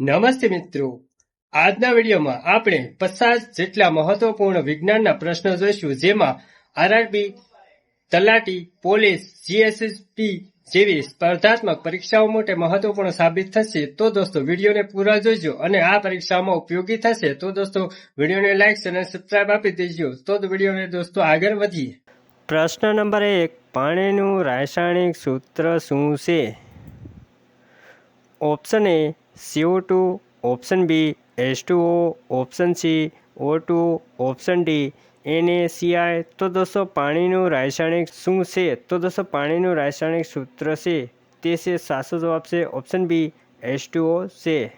નમસ્તે મિત્રો. આજના વિડીયોમાં આપણે પચાસ જેટલા મહત્વપૂર્ણ વિજ્ઞાનના પ્રશ્નો જોઈશું, જેમાં આરઆરબી, તલાટી, પોલીસ, જીએસએસપી જેવી સ્પર્ધાત્મક પરીક્ષાઓ માટે મહત્વપૂર્ણ સાબિત થશે. તો દોસ્તો, વિડીયોને પૂરા જોજો અને આ પરીક્ષામાં ઉપયોગી થશે. તો દોસ્તો, વિડીયોને લાઈક અને સબસ્ક્રાઇબ આપી દેજો. તો વિડીયોને દોસ્તો આગળ વધીએ. પ્રશ્ન નંબર એક, પાણીનું રાસાયણિક સૂત્ર શું છે? Option A CO two, option B, H O, option C, O two, option D. NACI તો દોસ્તો પાણીનું રાસાયણિક શું છે? તો દોસ્તો પાણીનું રાસાયણિક સૂત્ર છે, તે છે સાચો જવાબ છે ઓપ્શન બી, એચ ઓ છે.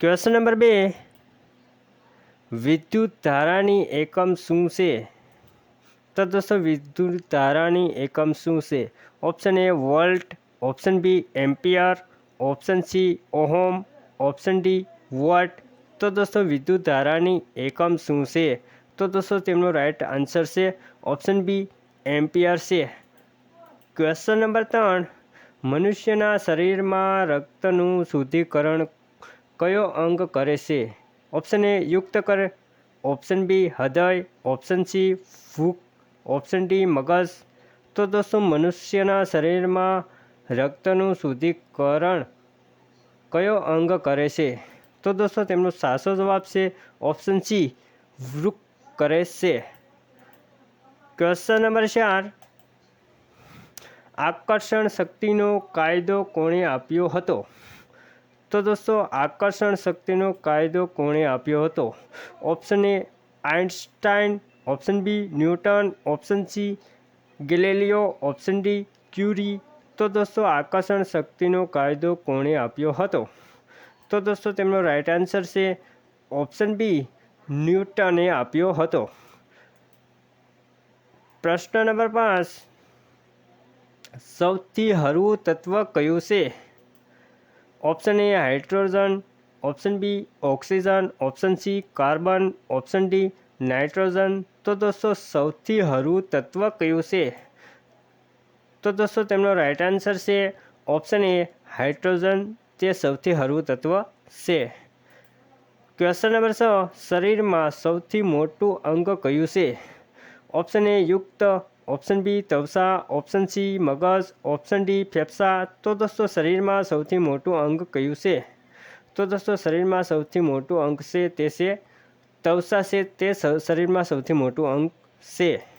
ક્વેશ્ચન નંબર બે. વિદ્યુત ધારાની એકમ શું છે? તો દોસ્તો વિદ્યુત ધારાની એકમ શું છે? Option A volt option B ampere, option C ohm, option D watt. તો દોસ્તો વિદ્યુત ધારાની એકમ શું છે? તો દોસ્તો તેમનો રાઈટ આન્સર છે ઓપ્શન બી એમ્પિયર છે. ક્વેશ્ચન નંબર ત્રણ. મનુષ્યના શરીરમાં રક્તનું શુદ્ધિકરણ કયો અંગ કરે છે? ઓપ્શન એ યુક્ત કરે. ઓપ્શન બી હૃદય, ઓપ્શન સી ભૂખ ઓપ્શન ડી મગજ. તો દોસ્તો મનુષ્યના શરીરમાં રક્તનું શુદ્ધિકરણ કયો અંગ કરે છે? તો દોસ્તો, તેમનો સાચો જવાબ છે ઓપ્શન સી વૃક કરે છે. ક્વેશ્ચન નંબર ચાર. આકર્ષણ શક્તિનો કાયદો કોણે આપ્યો હતો? તો દોસ્તો, આકર્ષણ શક્તિનો કાયદો કોણે આપ્યો હતો? Option A Einstein option B Newton. Option C Galileo. Option D Curie. તો દોસ્તો આકર્ષણ શક્તિનો કાયદો કોણે આપ્યો હતો? તો દોસ્તો તેમનો રાઈટ આન્સર છે ઓપ્શન બી ન્યૂટને આપ્યો હતો. પ્રશ્ન નંબર પાંચ, સૌથી હળવું તત્વ કયું છે? Option A hydrogen option B oxygen option C carbon option D nitrogen. તો દોસ્તો સૌથી હળવું તત્વ કયું છે? તો દોસ્તો, તેમનો રાઈટ આન્સર છે ઓપ્શન એ હાઇડ્રોજન તે સૌથી હળવું તત્વ છે. ક્વેશ્ચન નંબર છ, શરીરમાં સૌથી મોટું અંગ કયું છે? ઓપ્શન એ યુક્ત ઓપ્શન બી તવસા ઓપ્શન સી મગજ ઓપ્શન ડી ફેફસા. તો દોસ્તો, શરીરમાં સૌથી મોટું અંગ કયું છે? તો દોસ્તો, શરીરમાં સૌથી મોટું અંગ છે તે છે, તવસા છે તે શરીરમાં સૌથી મોટું અંગ છે.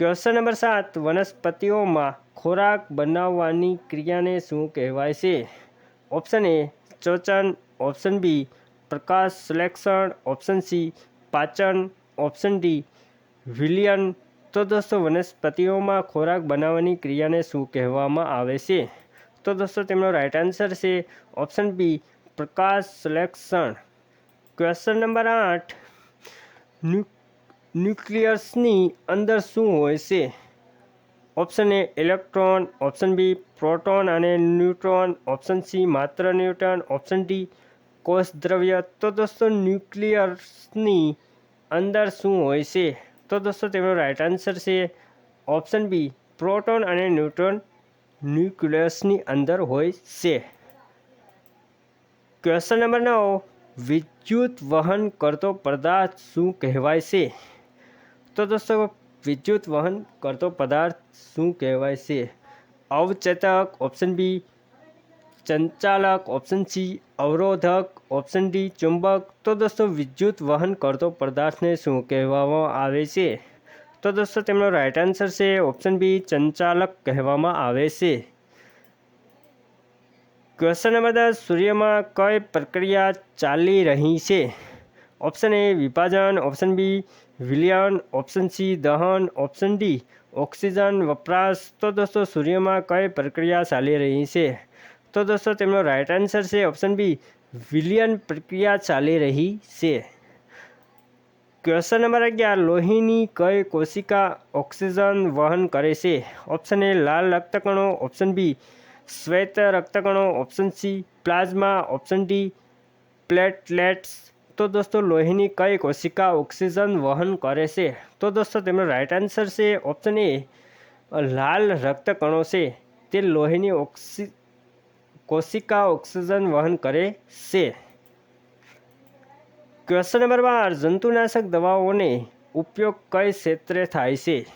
ક્વેશ્ચન નંબર સાત, વનસ્પતિઓમાં ખોરાક બનાવવાની ક્રિયાને શું કહેવાય છે? ઓપ્શન એ, ચોચન. ઓપ્શન બી, પ્રકાશ સિલેક્શન. ઓપ્શન સી, પાચન. ઓપ્શન ડી, વિલિયન. તો દોસ્તો, વનસ્પતિઓમાં ખોરાક બનાવવાની ક્રિયાને શું કહેવામાં આવે છે? તો દોસ્તો, તેમનો રાઈટ આન્સર છે ઓપ્શન બી, પ્રકાશ સિલેક્શન. ક્વેશ્ચન નંબર આઠ ન્યુક્લિયસની અંદર શું હોય છે? Option A electron, option B proton અને ન્યુટ્રોન. ઓપ્શન સી માત્ર ન્યુટ્રોન ઓપ્શન ડી કોષ દ્રવ્ય. તો દોસ્તો, ન્યુક્લિયસની અંદર શું હોય છે? તો દોસ્તો તેમનો રાઇટ આન્સર છે ઓપ્શન બી પ્રોટોન અને ન્યુટ્રોન ન્યુક્લિયસની અંદર હોય છે. ક્વેશ્ચન નંબર નવ, વિદ્યુત વહન કરતો પદાર્થ શું કહેવાય છે? તો દોસ્તો વિદ્યુત વહન કરતો પદાર્થ શું કહેવાય છે? અવચેતક ઓપ્શન બી સંચાલક ઓપ્શન સી અવરોધક ઓપ્શન ડી ચુંબક. તો દોસ્તો વિદ્યુત વહન કરતો પદાર્થને શું કહેવામાં આવે છે? તો દોસ્તો તેમનો રાઇટ આન્સર છે ઓપ્શન બી સંચાલક કહેવામાં આવે છે. ક્વેશ્ચન નંબર દસ, સૂર્યમાં કઈ પ્રક્રિયા ચાલી રહી છે? ઓપ્શન એ વિભાજન. ઓપ્શન બી વિલિયન, ઓપ્શન સી, દહન, ઓપ્શન ડી, ઓક્સિજન, વપરાશ. તો દોસ્તો, સૂર્યમાં કઈ પ્રક્રિયા ચાલી રહી છે? તો દોસ્તો, તેમનો રાઈટ આન્સર છે ઓપ્શન બી, વિલિયન પ્રક્રિયા ચાલી રહી છે. ક્વેશ્ચન નંબર અગિયાર, લોહીની કઈ કોશિકા ઓક્સિજન વહન કરે છે? ઓપ્શન એ લાલ રક્તકણો ઓપ્શન બી, શ્વેત રક્તકણો option C, plasma option D platelets તો દોસ્તો, લોહીની કઈ કોશિકા ઓક્સિજન વહન કરે છે? તો દોસ્તો, તેમનો રાઈટ આન્સર છે ઓપ્શન એ લાલ રક્તકણો છે. તે લોહીની ઓક્સી, કોશિકા ઓક્સિજન વહન કરે છે. ક્વેશ્ચન નંબર બાર, જંતુનાશક દવાઓને ઉપયોગ કઈ ક્ષેત્રે થાય છે?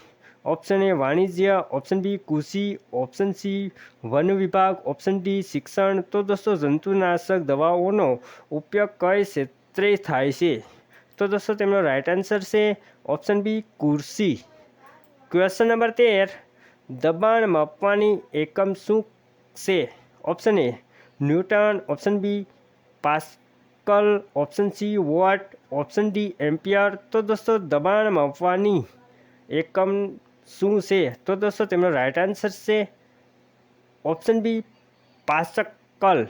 ઓપ્શન એ વાણિજ્ય. ઓપ્શન બી કૃષિ. ઓપ્શન સી વન વિભાગ. ઓપ્શન ડી શિક્ષણ. તો દોસ્તો, જંતુનાશક દવાઓનો ઉપયોગ કઈ ક્ષેત્રે થાય છે. તો દોસ્તો, તેમનો રાઈટ આન્સર છે ઓપ્શન બી કૃષિ ક્વેશ્ચન નંબર તેર, દબાણ માપવાની એકમ શું છે? Option A newton option B pascal option C watt option D ampere તો દોસ્તો, દબાણ માપવાની એકમ શું છે? તો દોસ્તો, તેમનો રાઈટ આન્સર છે option B pascal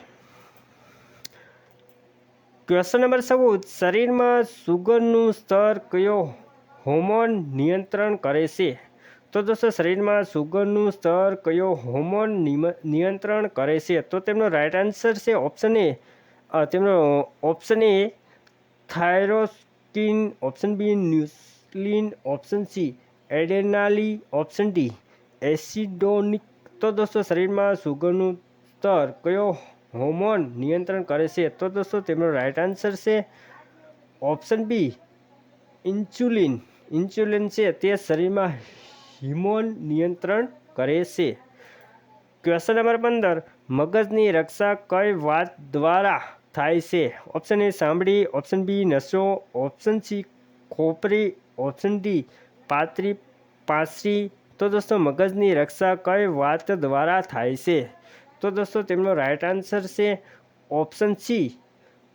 question number ચૌદ. શરીરમાં સુગરનું સ્તર કયો હોર્મોન નિયંત્રણ કરે છે? તો દોસ્તો, શરીરમાં સુગરનું સ્તર કયો હોર્મોન નિયંત્રણ કરે છે? તો તેમનો રાઈટ આન્સર છે ઓપ્શન એ તેમનો option A thyroxine option B insulin option C adrenaline option D એસિડોનિક તો દોસ્તો, શરીરમાં સુગરનું સ્તર કયો હોર્મોન નિયંત્રણ કરે છે, તો દોસ્તો તેમનો રાઈટ આન્સર છે ઓપ્શન બી ઇન્સ્યુલિન ઇન્સ્યુલિન છે તે શરીરમાં હિમોન નિયંત્રણ કરે છે. ક્વેશ્ચન નંબર પંદર, મગજની રક્ષા કઈ વાત દ્વારા થાય છે? ઓપ્શન એ સાંભળી. ઓપ્શન બી નસો ઓપ્શન સી ખોપરી. ઓપ્શન ડી પાતરી પાસરી તો દોસ્તો, મગજની રક્ષા કઈ વાત દ્વારા થાય છે? તો દોસ્તો, તેમનો રાઈટ આન્સર છે ઓપ્શન સી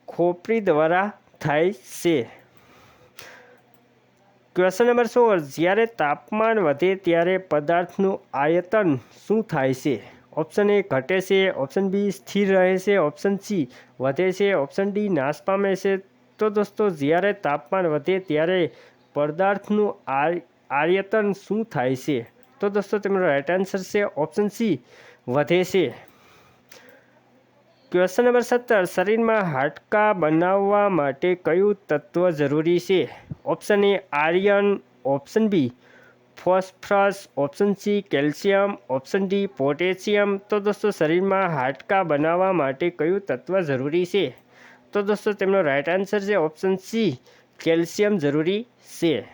ખોપરી દ્વારા થાય છે. ક્વેશ્ચન નંબર સોળ જ્યારે તાપમાન વધે ત્યારે પદાર્થનું આયતન શું થાય છે? ઓપ્શન એ ઘટે છે. ઓપ્શન બી સ્થિર રહે છે. ઓપ્શન સી વધે છે. ઓપ્શન ડી નાશ પામે છે. તો દોસ્તો, જ્યારે તાપમાન વધે ત્યારે પદાર્થનું આયતન શું થાય છે? તો દોસ્તો, તેમનો રાઈટ આન્સર છે ઓપ્શન સી વધે છે. ક્વેશ્ચન નંબર સત્તર, શરીરમાં હાડકાં બનાવવા માટે કયું તત્વ જરૂરી છે? Option A iron option B phosphorus, option C calcium, option D potassium. તો દોસ્તો, શરીરમાં હાડકા બનાવવા માટે કયું તત્વ જરૂરી છે? તો દોસ્તો, તેમનો રાઈટ આન્સર છે ઓપ્શન સી કેલ્શિયમ જરૂરી છે.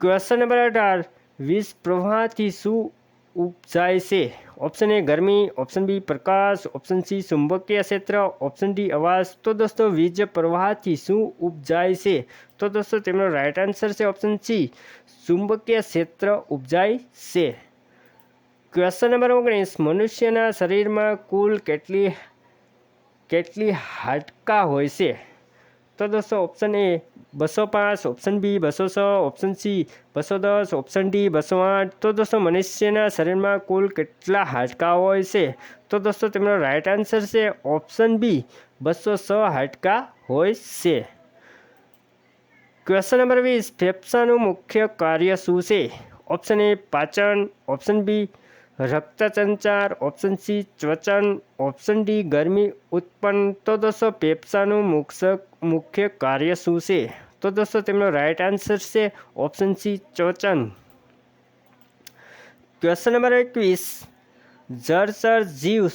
ક્વેશ્ચન નંબર અઢાર વીજ પ્રવાહથી શું ઉપજાય છે. ઓપ્શન એ ગરમી. ઓપ્શન બી પ્રકાશ. ઓપ્શન સી ચુંબકીય ક્ષેત્ર. ઓપ્શન ડી અવાજ. તો દોસ્તો, વીજ પ્રવાહથી શું ઉપજાય છે? તો દોસ્તો, તેમનો રાઈટ આન્સર છે ઓપ્શન સી ચુંબકીય ક્ષેત્ર ઉપજાય છે. ક્વેશ્ચન નંબર ઓગણીસ મનુષ્યના શરીરમાં કુલ કેટલી કેટલી હાડકા હોય છે? તો દોસ્તો ઓપ્શન એ બસો પાંચ ઓપ્શન બી બસો છ ઓપ્શન સી બસો દસ ઓપ્શન ડી બસો આઠ તો દોસ્તો મનુષ્યના શરીરમાં કુલ કેટલા હાડકાં હોય છે તો દોસ્તો તેમનો રાઈટ આન્સર છે ઓપ્શન બી બસો છ હાડકાં હોય છે ક્વેશ્ચન નંબર વીસ ફેફસાનું મુખ્ય કાર્ય શું છે ઓપ્શન એ પાચન ઓપ્શન બી રક્તસંચાર ઓપ્શન સી ત્વચન ઓપ્શન ડી ગરમી ઉત્પન્ન તો દોસ્તો ફેફસાનું મુખ્ય મુખ્ય કાર્ય શું છે તો દોસ્તો તેમનો રાઈટ આન્સર છે ઓપ્શન સી ચોચન ક્વેશ્ચન નંબર એકવીસ જળચર જીવ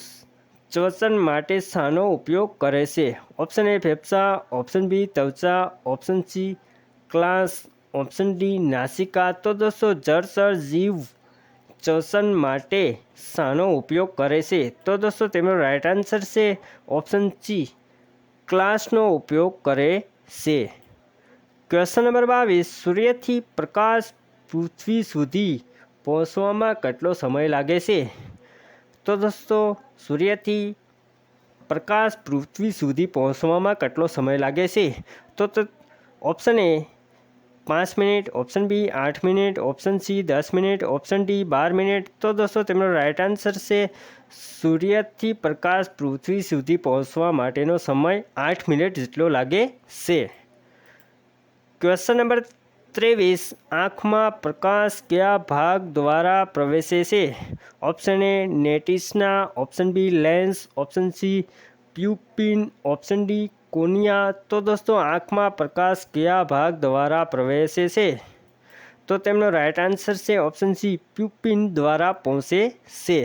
શ્વસન માટે શાનો ઉપયોગ કરે છે ઓપ્શન એ ફેફસા ઓપ્શન બી ત્વચા ઓપ્શન સી ક્લાસ ઓપ્શન ડી નાસિકા તો દોસ્તો જળચર જીવ શ્વસન માટે શાનો ઉપયોગ કરે છે તો દોસ્તો તેમનો રાઈટ આન્સર છે ઓપ્શન સી ક્લાસનો ઉપયોગ કરે છે ક્વેશ્ચન નંબર બાવીસ, સૂર્યથી પ્રકાશ પૃથ્વી સુધી પહોંચવામાં કેટલો સમય લાગે છે? તો દોસ્તો, સૂર્યથી પ્રકાશ પૃથ્વી સુધી પહોંચવામાં કેટલો સમય લાગે છે? તો ઓપ્શન એ પાંચ મિનિટ, ઓપ્શન બી આઠ મિનિટ, ઓપ્શન સી દસ મિનિટ, ઓપ્શન ડી બાર મિનિટ. તો દોસ્તો, તેમનો રાઇટ આન્સર છે સૂર્યથી પ્રકાશ પૃથ્વી સુધી પહોંચવા માટેનો સમય આઠ મિનિટ જેટલો લાગે છે. ક્વેશ્ચન નંબર ત્રેવીસ, આંખમાં પ્રકાશ કયા ભાગ દ્વારા પ્રવેશે છે? Option A નેટિસના option B lens option C pupil option D cornea. તો દોસ્તો, આંખમાં પ્રકાશ કયા ભાગ દ્વારા પ્રવેશે છે? તો તેમનો રાઇટ આન્સર છે ઓપ્શન સી પ્યુપિન દ્વારા પહોંચે છે.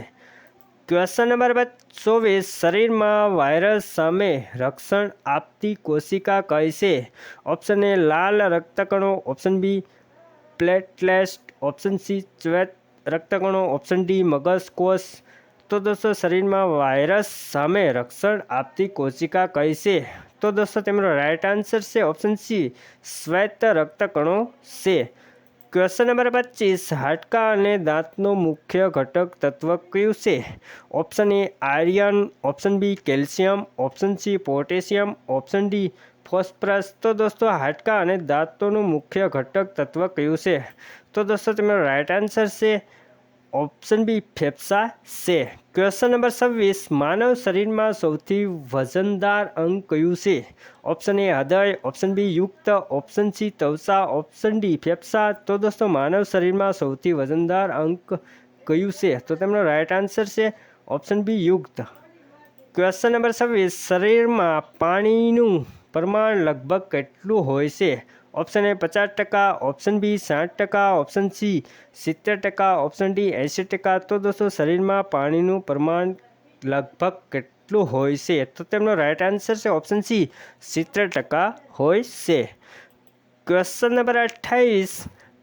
ક્વેશ્ચન નંબર ચોવીસ, શરીરમાં વાયરસ સામે રક્ષણ આપતી કોશિકા કઈ છે? ઓપ્શન એ લાલ રક્તકણો. Option B platelets option C શ્વેત રક્તકણો. ઓપ્શન ડી મગજ કોષ. તો દોસ્તો, શરીરમાં વાયરસ સામે રક્ષણ આપતી કોશિકા કઈ છે? તો દોસ્તો, તેમનો રાઈટ આન્સર છે ઓપ્શન સી શ્વેત રક્તકણો છે. ક્વેશ્ચન નંબર પચીસ, હાડકા અને દાંતનો મુખ્ય ઘટક તત્વ કયું છે? Option A iron, option B calcium, option C potassium, option D phosphorus. તો દોસ્તો, હાડકા અને દાંતોનું મુખ્ય ઘટક તત્વ કયું છે? તો દોસ્તો, તમારો રાઇટ આન્સર છે ઓપ્શન બી ફેફસા છે. ક્વેશ્ચન નંબર છવ્વીસ, માનવ શરીરમાં સૌથી વજનદાર અંગ કયું છે? ઓપ્શન એ હૃદય. ઓપ્શન બી યુક્ત. ઓપ્શન સી તવસા. ઓપ્શન ડી ફેફસા. તો દોસ્તો, માનવ શરીરમાં સૌથી વજનદાર અંગ કયું છે? તો તેમનો રાઈટ આન્સર છે ઓપ્શન બી યુક્ત. ક્વેશ્ચન નંબર છવ્વીસ, શરીરમાં પાણીનું પ્રમાણ લગભગ કેટલું હોય છે? ઓપ્શન એ પચાસ ટકા ઓપ્શન બી સાઠ ટકા ઓપ્શન સી સિત્તેર ટકા ઓપ્શન ડી એંસી ટકા. તો દોસ્તો, શરીરમાં પાણીનું પ્રમાણ લગભગ કેટલું હોય છે? તો તેમનો રાઈટ આન્સર છે ઓપ્શન સી સિત્તેર ટકા હોય છે. ક્વેશ્ચન નંબર અઠ્ઠાવીસ,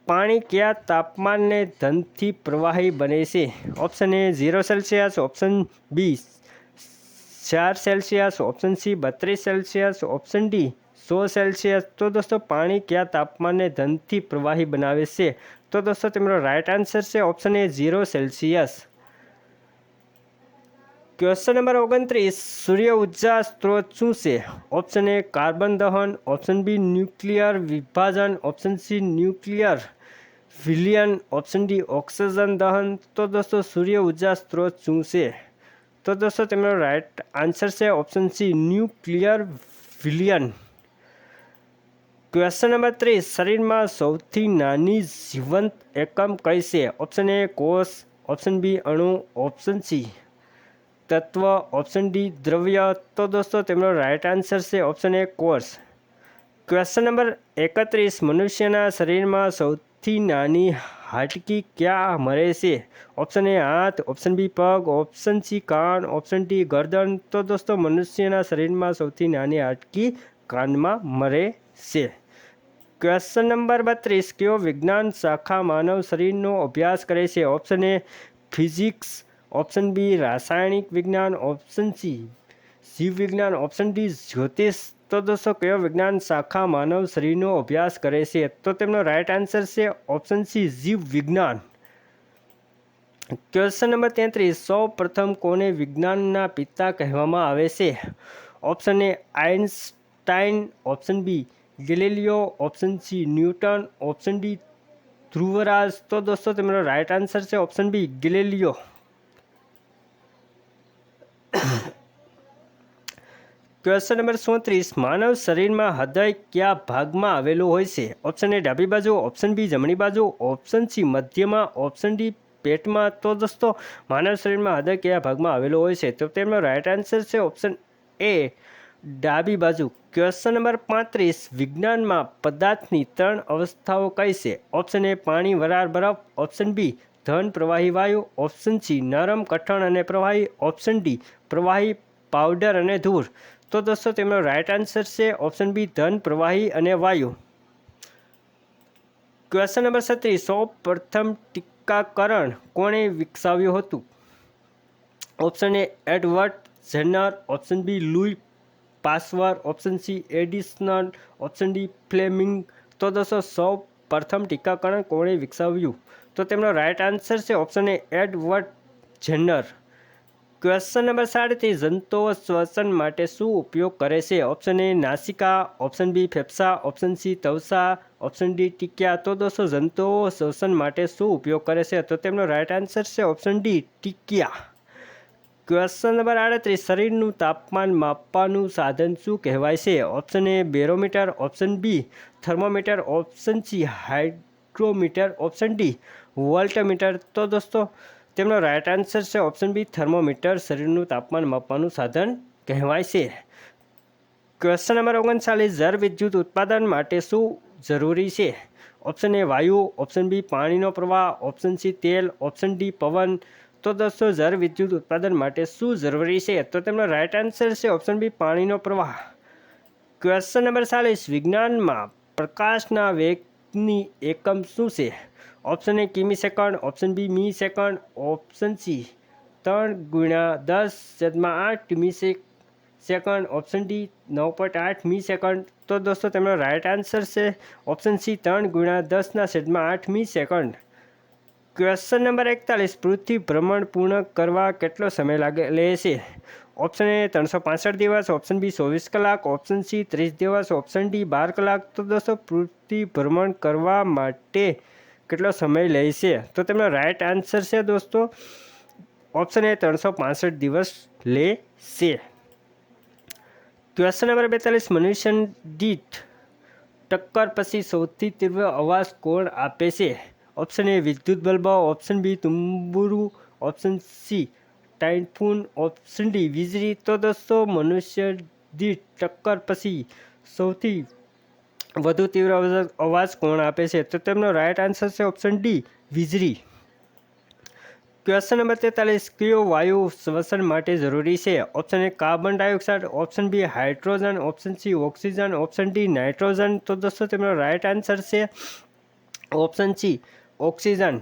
પાણી કયા તાપમાનને ધનથી પ્રવાહી બને છે? Option A zero Celsius option B ચાર સેલ્સિયસ ઓપ્શન સી બત્રીસ સેલ્સિયસ ઓપ્શન ડી સો સેલ્સિયસ. તો દોસ્તો, પાણી કયા તાપમાને ધનથી પ્રવાહી બનાવે છે? તો દોસ્તો તેમનો રાઈટ આન્સર છે option A zero Celsius. Question number ઓગણત્રીસ, સૂર્ય ઊર્જા સ્ત્રોત શું છે? ઓપ્શન એ કાર્બન દહન ઓપ્શન બી ન્યુક્લિયર વિભાજન ઓપ્શન સી ન્યુક્લિયર વિલિયન ઓપ્શન ડી ઓક્સિજન દહન. તો દોસ્તો, સૂર્ય ઊર્જા સ્ત્રોત શું છે? તો દોસ્તો તેમનો રાઈટ આન્સર છે ઓપ્શન સી ન્યુક્લિયર વિલિયન. ક્વેશ્ચન નંબર ત્રીસ શરીરમાં સૌથી નાની જીવંત એકમ કઈ છે? ઓપ્શન એ કોષ. ઓપ્શન બી અણુ. ઓપ્શન સી તત્વ. ઓપ્શન ડી દ્રવ્ય. તો દોસ્તો, તેમનો રાઇટ આન્સર છે ઓપ્શન એ કોર્સ ક્વેશ્ચન નંબર એકત્રીસ, મનુષ્યના શરીરમાં સૌથી નાની હાડકી ક્યાં મળે છે? ઓપ્શન એ હાથ. ઓપ્શન બી પગ. ઓપ્શન સી કાન. ઓપ્શન ડી ગરદન. તો દોસ્તો, મનુષ્યના શરીરમાં સૌથી નાની હાડકી કાનમાં મળે છે. ક્વેશ્ચન નંબર બત્રીસ, કયો વિજ્ઞાન શાખા માનવ શરીરનો અભ્યાસ કરે છે? Option A physics option B રાસાયણિક વિજ્ઞાન. ઓપ્શન સી જીવ વિજ્ઞાન. ઓપ્શન ડી જ્યોતિષ. તો દોસ્તો, કયો વિજ્ઞાન શાખા માનવ શરીરનો અભ્યાસ કરે છે? તો તેમનો રાઈટ આન્સર છે ઓપ્શન સી જીવ વિજ્ઞાન. ક્વેશ્ચન નંબર તેત્રીસ, સૌ પ્રથમ કોને વિજ્ઞાનના પિતા કહેવામાં આવે છે? Option A Einstein option B, Galileo option C, Newton option D, Dhruvraj. તો દોસ્તો, તમારો રાઇટ આન્સર છે option B, Galileo. Question number ચોત્રીસ, માનવ શરીરમાં હૃદય કયા ભાગમાં આવેલું હોય છે? ઓપ્શન એ ડાબી બાજુ. ઓપ્શન બી જમણી બાજુ. ઓપ્શન સી મધ્યમાં. ઓપ્શન ડી પેટમાં. તો દોસ્તો, માનવ શરીરમાં હૃદય કયા ભાગમાં આવેલું હોય છે? તો તેમનો રાઇટ આન્સર છે ઓપ્શન એ ડાબી બાજુ ક્વેશ્ચન નંબર પાંત્રીસ, વિજ્ઞાનમાં પદાર્થની ત્રણ અવસ્થાઓ કઈ છે? ઓપ્શન એ પાણી, વરાળ, બરફ. ઓપ્શન બી ધન, પ્રવાહી વાયુ. ઓપ્શન સી નરમ, કઠણ અને પ્રવાહી. ઓપ્શન ડી પ્રવાહી પાવડર અને ધૂળ. તો દોસ્તો, તેમનો રાઇટ આન્સર છે ઓપ્શન બી ધન, પ્રવાહી અને વાયુ. ક્વેશ્ચન નંબર છત્રીસ સૌ પ્રથમ ટીકાકરણ કોણે વિકસાવ્યું હતું? Option A Edward Jenner option B Louis Pasteur option C, Edison, option D, Fleming. તો દોસ્તો, સૌ પ્રથમ ટીકાકરણ કોણે વિકસાવ્યું? તો તેમનો રાઇટ આન્સર છે option A, Edward Jenner question number સાડત્રીસ જંતુઓ શ્વસન માટે શું ઉપયોગ કરે છે? ઓપ્શન એ, નાસિકા, ઓપ્શન બી, ફેફસા, ઓપ્શન સી, તવસા, ઓપ્શન ડી, ટીક્યા. તો દોસ્તો, જંતુઓ શ્વસન માટે શું ઉપયોગ કરે છે? તો તેમનો રાઇટ આન્સર છે ઓપ્શન ડી, ટીક્યા. ક્વેશ્ચન નંબર આડત્રીસ, શરીરનું તાપમાન માપવાનું સાધન શું કહેવાય છે? Option A barometer option B thermometer option C hydrometer option D voltmeter તો દોસ્તો, તેમનો રાઈટ આન્સર છે ઓપ્શન બી થર્મોમીટર શરીરનું તાપમાન માપવાનું સાધન કહેવાય છે. ક્વેશ્ચન નંબર ઓગણચાલીસ, જળ વિદ્યુત ઉત્પાદન માટે શું જરૂરી છે? ઓપ્શન એ વાયુ ઓપ્શન બી પાણીનો પ્રવાહ ઓપ્શન સી તેલ ઓપ્શન ડી પવન તો દોસ્તો જળ વિદ્યુત ઉત્પાદન માટે શું જરૂરી છે, તો તેમનો રાઇટ આન્સર છે ઓપ્શન બી પાણીનો પ્રવાહ. ક્વેશ્ચન નંબર ચાલીસ, વિજ્ઞાનમાં પ્રકાશના વેગની એકમ શું છે? ઓપ્શન એ કિમી સેકન્ડ ઓપ્શન બી મી સેકન્ડ ઓપ્શન સી ત્રણ ગુણ્યા દસ છેદમાં આઠ મી સે- સેકન્ડ ઓપ્શન ડી નવ પોઈન્ટ આઠ મી સેકન્ડ તો દોસ્તો, તેમનો રાઇટ આન્સર છે. ઓપ્શન સી ત્રણ ગુણ્યા દસના છેદમાં આઠ મી સેકન્ડ ક્વેશ્ચન નંબર એકતાલીસ પૃથ્વી ભ્રમણ પૂર્ણ કરવા કેટલો સમય લાગે લે છે? ઓપ્શન એ ત્રણસો પાસઠ દિવસ. ઓપ્શન બી ચોવીસ કલાક. ઓપ્શન સી ત્રીસ દિવસ. ઓપ્શન ડી બાર કલાક. તો દોસ્તો, પૃથ્વી ભ્રમણ કરવા માટે કેટલો સમય લે છે? તો તેમનો રાઇટ આન્સર છે દોસ્તો ઓપ્શન એ ત્રણસો પાસઠ દિવસ લે છે. ક્વેશ્ચન નંબર બેતાલીસ મનુષ્ય દીઠ ટક્કર પછી સૌથી તીવ્ર અવાજ કોણ આપે છે? ઓપ્શન એ વિદ્યુત bulb option B તુંબુરુ option C typhoon option D વીજળી તો દોસ્તો મનુષ્ય દીઠ ટક્કર પછી સૌથી વધુ તીવ્ર અવાજ કોણ આપે છે તો તેમનો રાઇટ આન્સર છે ઓપ્શન ડી વીજળી ક્વેશ્ચન નંબર તેતાલીસ કયો વાયુ શ્વસન માટે જરૂરી છે option A carbon dioxide option B hydrogen option C oxygen option D nitrogen તો દોસ્તો તેમનો રાઇટ આન્સર છે option C oxygen.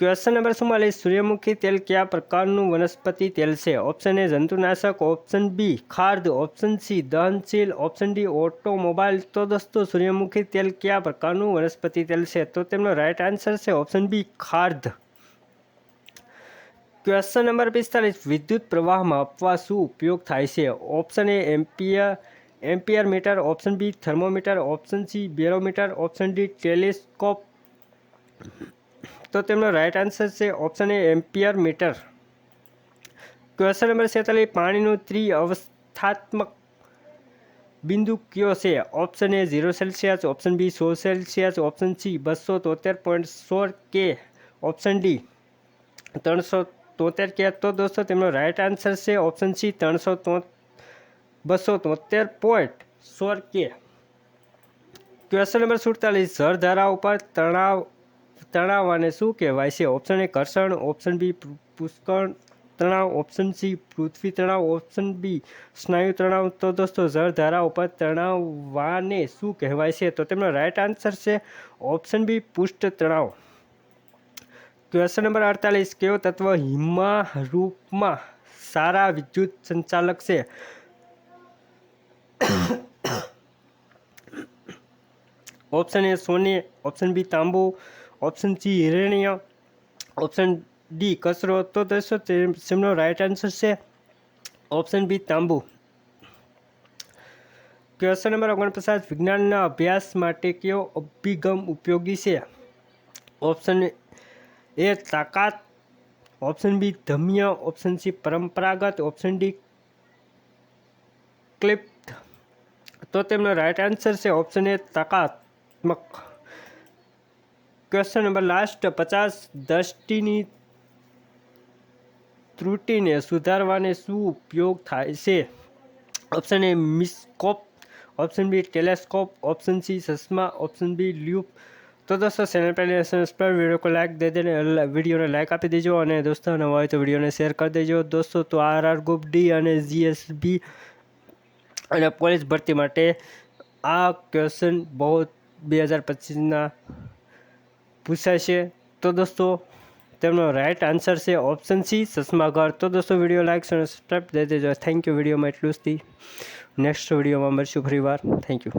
Question number ચુમ્માલીસ, સૂર્યમુખી તેલ કયા પ્રકારનું વનસ્પતિ તેલ છે? ઓપ્શન એ જંતુનાશક. ઓપ્શન બી ખાર્દ ઓપ્શન સી દહનશીલ. ઓપ્શન ડી ઓટોમોબાઈલ તો દોસ્તો, સૂર્યમુખી તેલ કયા પ્રકારનું વનસ્પતિ તેલ છે? તો તેમનો રાઇટ આન્સર છે ઓપ્શન બી ખાર્દ ક્વેશ્ચન નંબર પિસ્તાલીસ, વિદ્યુત પ્રવાહમાં આપવા શું ઉપયોગ થાય છે? Option A ampere ampere meter option B thermometer option C barometer option D telescope તો તેમનો રાઇટ આન્સર છે option A ampere meter question number છેતાલીસ, પાણીનું ત્રિઅવસ્થાત્મક બિંદુ કયો છે? Option A zero Celsius option B so Celsius option C બસો તોતેર પોઈન્ટ સોળ કે. ઓપ્શન ડી ત્રણસો તોતેર કે. તો દોસ્તો, તેમનો રાઇટ આન્સર છે ઓપ્શન સી ત્રણસો તો, બસો તોતેર પોઈન્ટ સોળ કે. ક્વેશ્ચન નંબર સુડતાલીસ જળધારા ઉપર તણાવ તણાવવાને શું કહેવાય છે? ઓપ્શન એ ઘર્ષણ ઓપ્શન બી પુષ્કળ તણાવ ઓપ્શન સી પૃથ્વી તણાવ ઓપ્શન બી સ્નાયુ તણાવ, તો દોસ્તો જળધારા ઉપર તણાવવાને શું કહેવાય છે? તો તેમનો રાઇટ આન્સર છે ઓપ્શન બી પૃષ્ઠ તણાવ. ક્વેશ્ચન નંબર અડતાલીસ કયો તત્વ હિમા રૂપમાં સારા વિદ્યુત સંચાલક છે? ઓપ્શન એ સોને ઓપ્શન બી તાંબુ ઓપ્શન સી હિરણ્ય ઓપ્શન ડી કચરો તો દોસ્તો તેમનો રાઇટ આન્સર છે ઓપ્શન બી તાંબુ ક્વેશ્ચન નંબર ઓગણપચાસ, વિજ્ઞાનના અભ્યાસ માટે કયો અભિગમ ઉપયોગી છે? ઓપ્શન એ તાકાત. ઓપ્શન બી ધમ્ય. ઓપ્શન સી પરંપરાગત. ઓપ્શન ડી ક્લિપ્ત. તો તેમનો રાઇટ આન્સર છે ઓપ્શન એ તાકાત્મક. ક્વેશ્ચન નંબર લાસ્ટ પચાસ દ્રષ્ટિની ત્રુટિને સુધારવાને શું ઉપયોગ થાય છે option A microscope option B telescope option C चश्मा ऑप्शन बी લ્યુપ તો દોસ્તો ચેનલ પર સબસ્ક્રાઈબ વિડીયો કો લાઈક દે દેને લ- વિડીયોને લાઈક આપી દેજો અને દોસ્તો નવા હોય તો વિડીયોને શેર કરી દેજો દોસ્તો તો આર આર ગ્રુપ ડી અને જીએસબી અને પોલીસ ભરતી માટે આ ક્વેશ્ચન બહુ બે હજાર પચીસના પૂછાય છે તો દોસ્તો, તેમનો રાઇટ આન્સર છે ઓપ્શન સી ચશ્માઘર તો દોસ્તો વીડિયો લાઇક અને સબસ્ક્રાઈબ દે દેજો. થેન્ક યુ વિડીયોમાં એટલું જ નેક્સ્ટ વિડીયોમાં મળશું ફરી વાર. Thank you